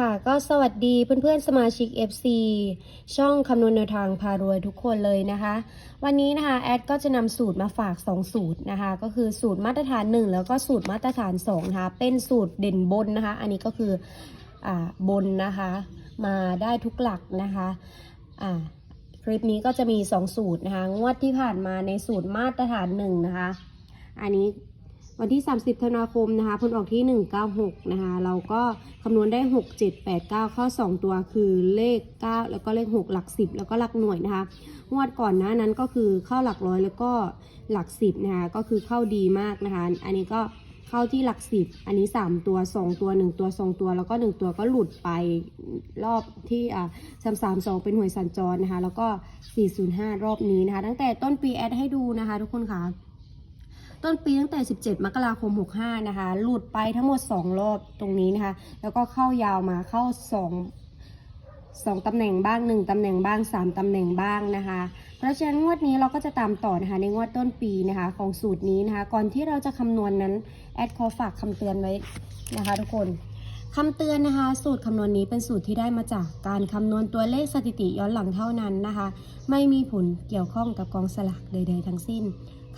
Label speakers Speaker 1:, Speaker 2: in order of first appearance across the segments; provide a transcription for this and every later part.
Speaker 1: ค่ะก็สวัสดีเพื่อนๆสมาชิก FC ช่องคำนวณแนวทางพารวยทุกคนเลยนะคะ วันนี้นะคะแอดก็จะนำสูตรมาฝาก 2 สูตรนะคะ ก็คือสูตรมาตรฐาน 1 แล้วก็สูตรมาตรฐาน2นะคะเป็นสูตรเด่นบนนะคะ อันนี้ก็คืออ่าบนนะคะ มาได้ทุกหลักนะคะอ่าคลิปนี้ก็จะมี 2 สูตรนะคะงวดที่ผ่านมาในสูตรมาตรฐาน1นะคะ อันนี้ วันที่ 30 ธันวาคมนะคะผลออกที่ 196 นะคะ เราก็คำนวณได้ 6 7 8 9 เข้า 2 ตัวคือเลข 9 แล้วก็เลข 6 หลัก 10 แล้วก็หลักหน่วยนะคะงวดก่อนหน้านั้นก็คือเข้าหลักร้อยแล้วก็หลัก 10 นะคะ ก็คือเข้าดีมากนะคะ อันนี้ก็เข้าที่หลัก 10 อันนี้ 3 ตัว 2 ตัว 1 ตัว 2 ตัว แล้วก็ 1 ตัวก็หลุดไปรอบที่อ่า332เป็นหวยสัญจรนะคะ แล้วก็ 405 รอบนี้นะคะ ตั้งแต่ต้นปีแอดให้ดูนะคะ ทุกคนค่ะ ต้นปีตั้งแต่ 17 มกราคม 65 นะคะ หลุดไปทั้งหมด 2 รอบตรงนี้นะคะ แล้วก็เข้ายาวมาเข้า 2 2ตำแหน่งบ้าง 1ตำแหน่งบ้าง 3ตำแหน่งบ้างนะคะ เพราะฉะนั้นงวดนี้เราก็จะตามต่อนะคะในงวดต้นปีนะคะของสูตรนี้นะคะ ก่อนที่เราจะคำนวณนั้นแอดขอฝากคำเตือนไว้นะคะทุกคนคำเตือนนะคะ สูตรคำนวณนี้เป็นสูตรที่ได้มาจากการคำนวณตัวเลขสถิติย้อนหลังเท่านั้นนะคะ ไม่มีผลเกี่ยวข้องกับกองสลากใด ๆ ทั้งสิ้น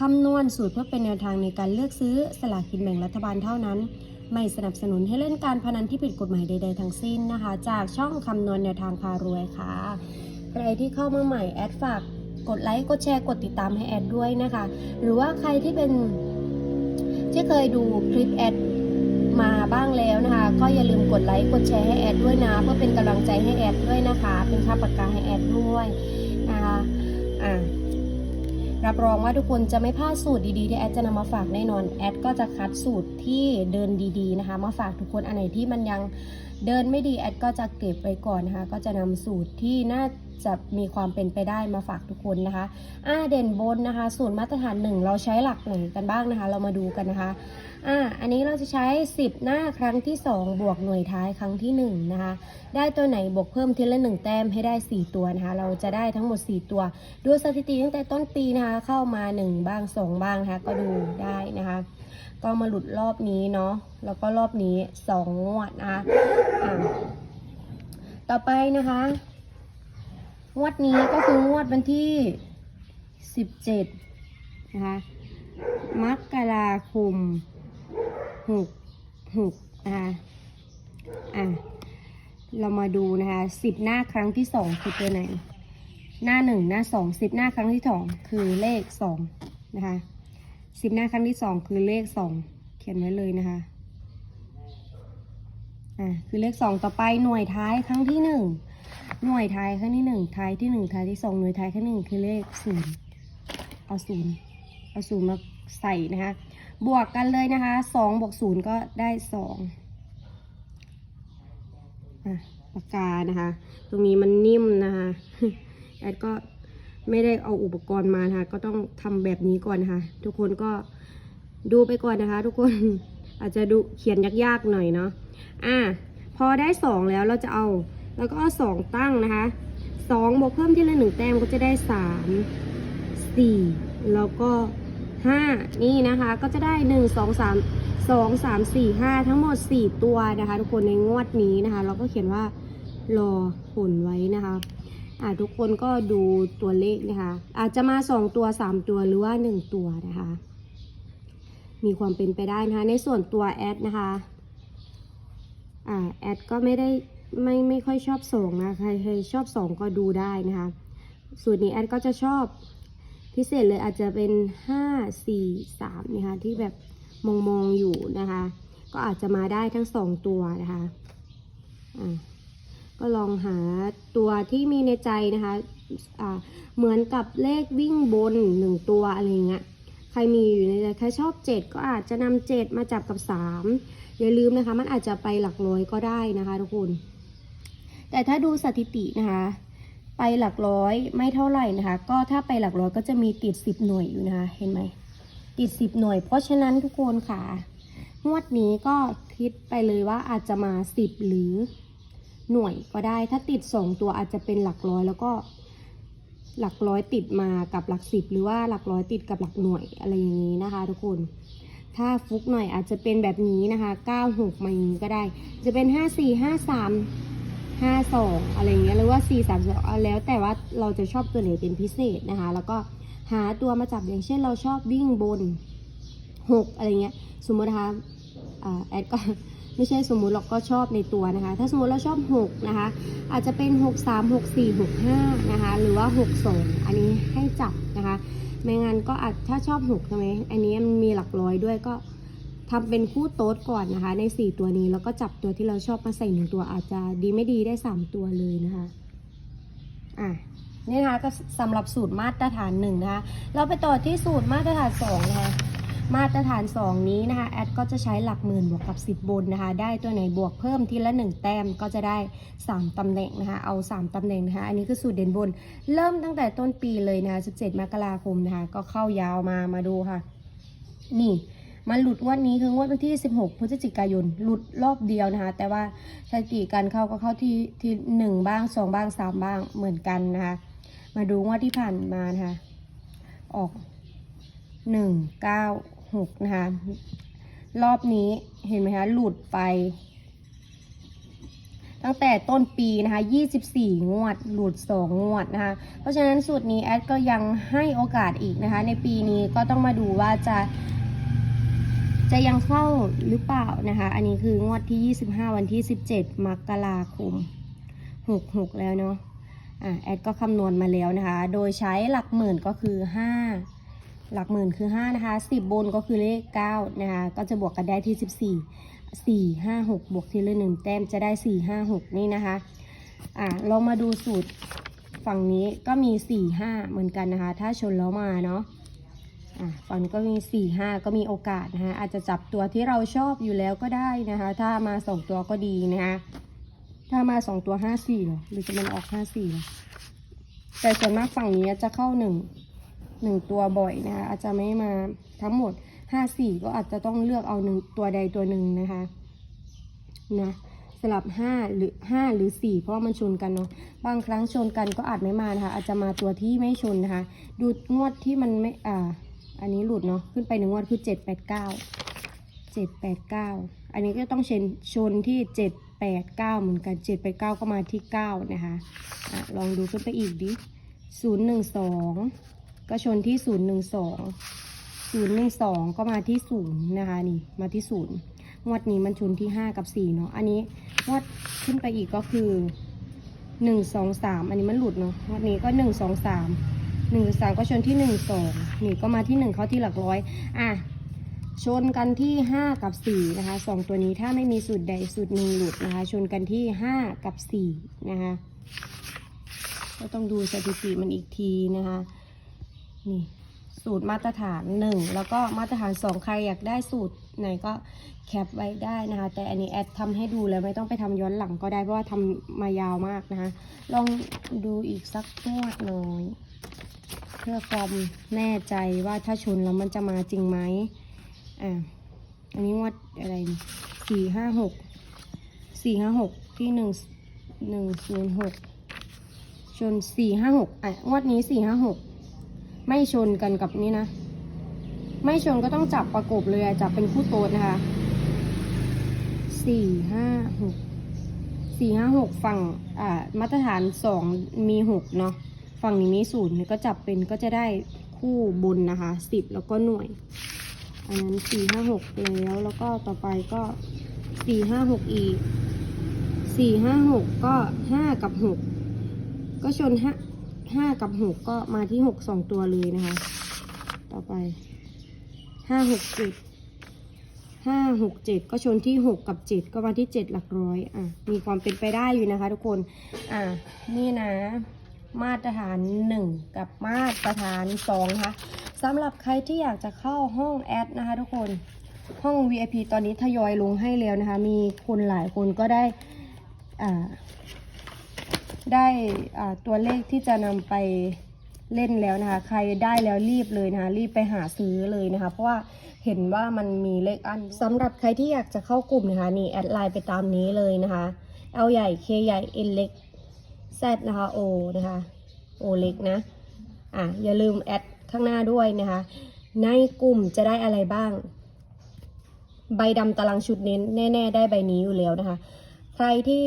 Speaker 1: คำนวณสูตรเพื่อเป็นแนวทางในการเลือกซื้อสลากกินแบ่งรัฐบาลเท่านั้น ไม่สนับสนุนให้เล่นการพนันที่ผิดกฎหมายใด ๆ ทั้งสิ้นนะคะ จากช่องคำนวณแนวทางพารวยค่ะ ใครที่เข้ามาใหม่แอดฝากกดไลค์ กดแชร์ กดติดตามให้แอดด้วยนะคะ หรือว่าใครที่เป็นที่เคยดูคลิปแอดมาบ้างแล้วนะคะ ก็อย่าลืมกดไลค์ กดแชร์ให้แอดด้วยนะ เพื่อเป็นกำลังใจให้แอดด้วยนะคะ เป็นค่าปากกาให้แอดด้วยนะคะ อ่า รับรองว่าทุกคนจะไม่พลาดสูตรดีๆที่แอดจะนำมาฝากแน่นอน แอดก็จะคัดสูตรที่เดินดีๆนะคะ มาฝากทุกคนอันไหนที่มันยังเดินไม่ดีแอดก็จะเก็บไว้ก่อนนะคะ ก็จะนำสูตรที่น่า จะมีความเป็นไปได้มาฝากทุกคนนะคะอ่าเด่นบนนะคะสูตรมาตรฐานหนึ่งเราใช้หลักไหนกันบ้างนะคะ เรามาดูกันนะคะอ่าอันนี้เราจะใช้ 10 หน้าครั้งที่ 2 บวกหน่วยท้ายครั้งที่ 1 นะคะ ได้ตัวไหนบวกเพิ่มทีละ 1 แต้มให้ได้ 4 ตัวนะคะ เราจะได้ทั้งหมด 4 ตัว ดูสถิติตั้งแต่ต้นปีนะคะ เข้ามา 1 บ้าง 2 บ้างนะคะ ก็ดูได้นะคะ ก็มาหลุดรอบนี้เนาะ แล้วก็รอบนี้ 2 งวดนะคะะต่อไปนะคะ งวดนี้ก็คืองวดวันที่ 17 นะคะ มกราคมหกหกนะคะ อะ เรามาดูนะคะสิบหน้าครั้งที่สองคือตัวไหน หน้าหนึ่งหน้าสองสิบหน้าครั้งที่สองคือเลขสองนะคะสิบหน้าครั้งที่สองคือเลขสองเขียนไว้เลยนะคะ อะ คือเลขสองต่อไปหน่วยท้ายครั้งที่หนึ่ง หน่วยท้ายครั้งที่หนึ่งท้ายที่หนึ่งท้ายที่สองหน่วยท้ายครั้งหนึ่งคือเลขศูนย์เอาศูนย์เอาศูนย์มาใส่นะคะ บวกกันเลยนะคะสองบวกศูนย์ก็ได้สองอะปากกานะคะ ตรงนี้มันนิ่มนะคะแอดก็ไม่ได้เอาอุปกรณ์มานะคะก็ต้องทำแบบนี้ก่อนนะคะ ทุกคนก็ดูไปก่อนนะคะ ทุกคนอาจจะดูเขียนยากๆหน่อยเนาะอะพอได้สองแล้วเราจะเอา แล้วก็เอาสองตั้งนะคะสองบวกเพิ่มที่ละหนึ่งแต้มก็จะได้สามสี่แล้วก็ห้านี่นะคะก็จะได้หนึ่งสองสามสองสามสี่ห้าทั้งหมดสี่ตัวนะคะทุกคนในงวดนี้นะคะ เราก็เขียนว่ารอผลไว้นะคะอ่าทุกคนก็ดูตัวเลขนะคะ อาจจะมาสองตัวสามตัวหรือว่าหนึ่งตัวนะคะ มีความเป็นไปได้นะคะ ในส่วนตัวแอดนะคะอ่าแอดก็ไม่ได้ ไม่ไม่ค่อยชอบสองนะใครใครชอบสองก็ดูได้นะคะสูตรนี้แอดก็จะชอบพิเศษเลยอาจจะเป็นห้าสี่สามนะคะที่แบบมองมองอยู่นะคะ ก็อาจจะมาได้ทั้งสองตัวนะคะอ่าก็ลองหาตัวที่มีในใจนะคะอ่าเหมือนกับเลขวิ่งบนหนึ่งตัวอะไรเงี้ยใครมีอยู่ในใจใครชอบเจ็ดก็อาจจะนำเจ็ดมาจับกับสามอย่าลืมนะคะ มันอาจจะไปหลักร้อยก็ได้นะคะทุกคน แต่ถ้าดูสถิตินะคะ ไปหลักร้อยไม่เท่าไหร่นะคะ ก็ถ้าไปหลักร้อยก็จะมีติดสิบหน่วยอยู่นะคะ เห็นไหมติดสิบหน่วย เพราะฉะนั้นทุกคนค่ะ งวดนี้ก็คิดไปเลยว่าอาจจะมาสิบหรือหน่วยก็ได้ ถ้าติดสองตัวอาจจะเป็นหลักร้อยแล้วก็หลักร้อยติดมากับหลักสิบหรือว่าหลักร้อยติดกับหลักหน่วยอะไรอย่างนี้นะคะ ทุกคน ถ้าฟุกหน่อยอาจจะเป็นแบบนี้นะคะ 96มาอย่างนี้ก็ได้ จะเป็น 54 53 52อะไรเงี้ยหรือว่า4 3 2เอาแล้วแต่ว่าเราจะชอบตัวไหนเป็นพิเศษนะคะ แล้วก็หาตัวมาจับอย่างเช่นเราชอบวิ่งบน6อะไรเงี้ยสมมตินะคะแอดก็ไม่ใช่สมมุติเราก็ชอบในตัวนะคะ ถ้าสมมติเราชอบ 6 นะคะ อาจจะเป็น 6 3 6 4 6 5 นะคะ หรือว่า 6 2 อันนี้ให้จับนะคะ ไม่งั้นก็อาจถ้าชอบ 6 ใช่ไหม อันนี้มันมีหลักร้อยด้วยก็ ทำเป็นคู่โต๊ดก่อนนะคะ ใน 4 ตัวนี้แล้วก็จับตัวที่เราชอบมาใส่หนึ่งตัวอาจจะดีไม่ดีได้ 3 ตัวเลยนะคะอะนี่นะคะก็สำหรับสูตรมาตรฐานหนึ่งนะคะ เราไปต่อที่สูตรมาตรฐานสองนะคะมาตรฐาน 2 นี้นะคะแอดก็จะใช้หลักหมื่นบวกกับ 10 บนนะคะ ได้ตัวไหนบวกเพิ่มทีละ 1 แต้มก็จะได้ 3 ตำแหน่งนะคะ เอา 3 ตำแหน่งนะคะ อันนี้คือสูตรเด่นบน เริ่มตั้งแต่ต้นปีเลยนะคะ 17 มกราคมนะคะ ก็เข้ายาวมามาดูค่ะ นี่ มันหลุดงวันนี้คืองวดวันที่ 16 พฤศจิกายน หลุดรอบเดียวนะคะ แต่ว่าสถิติการเข้าก็เข้าที่ที่หนึ่งบ้างสองบ้างสามบ้างเหมือนกันนะคะ มาดูงวดที่ผ่านมานะคะ ออกหนึ่งเก้าหกนะคะ รอบนี้เห็นไหมคะ หลุดไป ตั้งแต่ต้นปีนะคะ 24 งวด หลุด 2 งวดนะคะ เพราะฉะนั้นสูตรนี้แอดก็ยังให้โอกาสอีกนะคะ ในปีนี้ก็ต้องมาดูว่าจะ จะยังเข้าหรือเปล่านะคะ อันนี้คืองวดที่ 25 วันที่ 17 มกราคม 66 แล้วเนาะอะแอดก็คำนวณมาแล้วนะคะ โดยใช้หลักหมื่นก็คือ 5 หลักหมื่นคือ 5 นะคะ 10 บนก็คือเลข 9 นะคะ ก็จะบวกกันได้ที่ 14 4 5 6 บวกทีละหนึ่งแต้มจะได้ 4 5 6 นี่นะคะอะลองมาดูสูตรฝั่งนี้ก็มี 4 5 เหมือนกันนะคะ ถ้าชนแล้วมาเนาะ อะฝั่งนี้ก็มี4 5ก็มีโอกาสนะคะอาจจะจับตัวที่เราชอบอยู่แล้วก็ได้นะคะ ถ้ามา2ตัวก็ดีนะคะถ้ามา2ตัว5 4เหรอหรือจะมันออก5 4เหรอแต่ส่วนมากฝั่งนี้จะเข้า1 1ตัวบ่อยนะคะอาจจะไม่มาทั้งหมด5 4ก็อาจจะต้องเลือกเอาหนึ่งตัวใดตัวหนึ่งนะคะนะสลับ5หรือ5หรือ4เพราะมันชนกันเนาะบางครั้งชนกันก็อาจไม่มานะคะอาจจะมาตัวที่ไม่ชนนะคะ ดูงวดที่มันไม่อ่า อันนี้หลุดเนาะขึ้นไปหนึ่งงวดคือ7 8 9 7 8 9อันนี้ก็ต้องเชนชนที่7 8 9เหมือนกัน7 8 9ก็มาที่9นะคะอะลองดูขึ้นไปอีกดิ0 1 2ก็ชนที่0 1 2 0 1 2ก็มาที่0นะคะนี่มาที่0งวดนี้มันชนที่5กับ4เนาะอันนี้งวดขึ้นไปอีกก็คือ1 2 3อันนี้มันหลุดเนาะงวดนี้ก็ 1 2 3 1 3ก็ชนที่ 1 2นี่ก็มาที่ 1 เข้าที่หลักร้อย อะ ชนกันที่ 5 กับ 4 นะคะสองตัวนี้ถ้าไม่มีสูตรใดสูตรหนึ่งหลุดนะคะ ชนกันที่ 5 กับ 4 นะคะ ก็ต้องดูสถิติมันอีกทีนะคะ นี่สูตรมาตรฐาน 1 แล้วก็มาตรฐาน 2 ใครอยากได้สูตรไหนก็แคปไว้ได้นะคะ แต่อันนี้แอดทำให้ดูแล้วไม่ต้องไปทำย้อนหลังก็ได้เพราะว่าทำมายาวมากนะคะ ลองดูอีกสักงวดหน่อย เพื่อความแน่ใจว่าถ้าชนแล้วมันจะมาจริงไหมอะอันนี้งวดอะไรสี่ห้าหกสี่ห้าหกที่หนึ่งหนึ่งศูนย์หกชนสี่ห้าหกอะงวดนี้สี่ห้าหกไม่ชนกันกับนี่นะ ไม่ชนก็ต้องจับประกบเลยอจับเป็นคู่โต๊ดนะคะสี่ห้าหกสี่ห้าหกฝั่งอ่ามาตรฐานสองมีหกเนาะ ฝั่งนี้มีศูนย์ก็จับเป็นก็จะได้คู่บนนะคะสิบแล้วก็หน่วย อันนั้นสี่ห้าหกแล้วแล้วก็ต่อไปก็สี่ห้าหกอีกสี่ห้าหกก็ห้ากับหกก็ชนห้าห้ากับหกก็มาที่หกสองตัวเลยนะคะ ต่อไปห้าหกเจ็ดห้าหกเจ็ดก็ชนที่หกกับเจ็ดก็มาที่เจ็ดหลักร้อยอะมีความเป็นไปได้อยู่นะคะทุกคน อะนี่นะ มาตรฐาน 1 กับมาตรฐาน2นะคะสำหรับใครที่อยากจะเข้าห้องแอดนะคะทุกคนห้อง VIP ตอนนี้ทยอยลงให้แล้วนะคะ มีคนหลายคนก็ได้อ่าได้อ่าตัวเลขที่จะนำไปเล่นแล้วนะคะ ใครได้แล้วรีบเลยนะคะ รีบไปหาซื้อเลยนะคะ เพราะว่าเห็นว่ามันมีเลขอันสำหรับใครที่อยากจะเข้ากลุ่มนะคะ นี่แอดไลน์ไปตามนี้เลยนะคะ L ใหญ่ K ใหญ่ N เล็ก Z นะคะ O นะคะ O เล็กนะ อะ อย่าลืมแอดข้างหน้าด้วยนะคะ ในกลุ่มจะได้อะไรบ้าง ใบดำตารางชุดเน้นแน่ ๆ ได้ใบนี้อยู่แล้วนะคะ ใครที่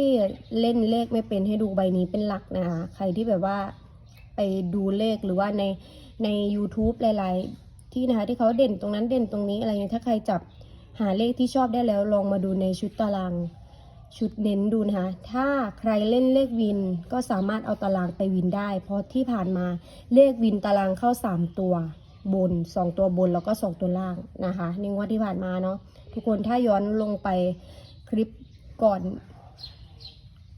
Speaker 1: เล่นเลขไม่เป็นให้ดูใบนี้เป็นหลักนะคะ ใครที่แบบว่าไปดูเลขหรือว่าในใน YouTube หลาย ๆ ที่นะคะ ที่เขาเด่นตรงนั้นเด่นตรงนี้อะไรเงี้ยถ้าใครจับหาเลขที่ชอบได้แล้วลองมาดูในชุดตาราง ชุดเน้นดูนะคะ ถ้าใครเล่นเลขวินก็สามารถเอาตารางไปวินได้ เพราะที่ผ่านมาเลขวินตารางเข้า 3 ตัวบน 2 ตัวบนแล้วก็ 2 ตัวล่างนะคะนี่งว่าที่ผ่านมาเนาะทุกคนถ้าย้อนลงไปคลิปก่อน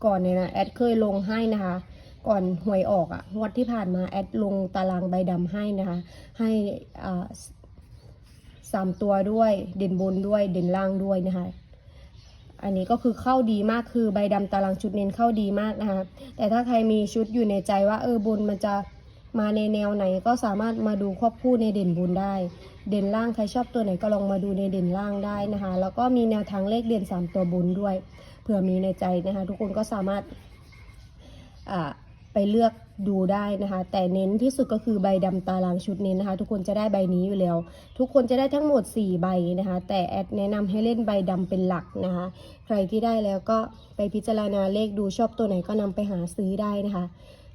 Speaker 1: ก่อนเนี่ยนะแอดเคยลงให้นะคะ ก่อนหวยออกอะงวดที่ผ่านมาแอดลงตารางใบดำให้นะคะ ให้อ่าสามตัวด้วยเด่นบนด้วยเด่นล่างด้วยนะคะ อันนี้ก็คือเข้าดีมากคือใบดำตารางชุดเน้นเข้าดีมากนะคะแต่ถ้าใครมีชุดอยู่ในใจว่าเออบุญมันจะมาในแนวไหนก็สามารถมาดูควบคู่ในเด่นบุญได้ เด่นล่างใครชอบตัวไหนก็ลองมาดูในเด่นล่างได้นะคะ แล้วก็มีแนวทางเลขเด่นสามตัวบุญด้วยเผื่อมีในใจนะคะ ทุกคนก็สามารถอ่า ไปเลือกดูได้นะคะ แต่เน้นที่สุดก็คือใบดำตารางชุดเน้นะคะ ทุกคนจะได้ใบนี้อยู่แล้ว ทุกคนจะได้ทั้งหมด 4 ใบนะคะ แต่แอดแนะนำให้เล่นใบดำเป็นหลักนะคะ ใครที่ได้แล้วก็ไปพิจารณาเลขดูชอบตัวไหนก็นำไปหาซื้อได้นะคะ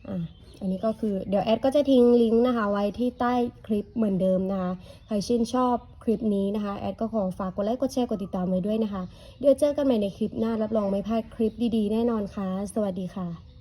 Speaker 1: อ่าอันนี้ก็คือเดี๋ยวแอดก็จะทิ้งลิงก์นะคะ ไว้ที่ใต้คลิปเหมือนเดิมนะคะ ใครชื่นชอบคลิปนี้นะคะ แอดก็ขอฝากกดไลค์กดแชร์กดติดตามไว้ด้วยนะคะ เดี๋ยวเจอกันใหม่ในคลิปหน้ารับรองไม่พลาดคลิปดีๆ แน่นอนค่ะ สวัสดีค่ะ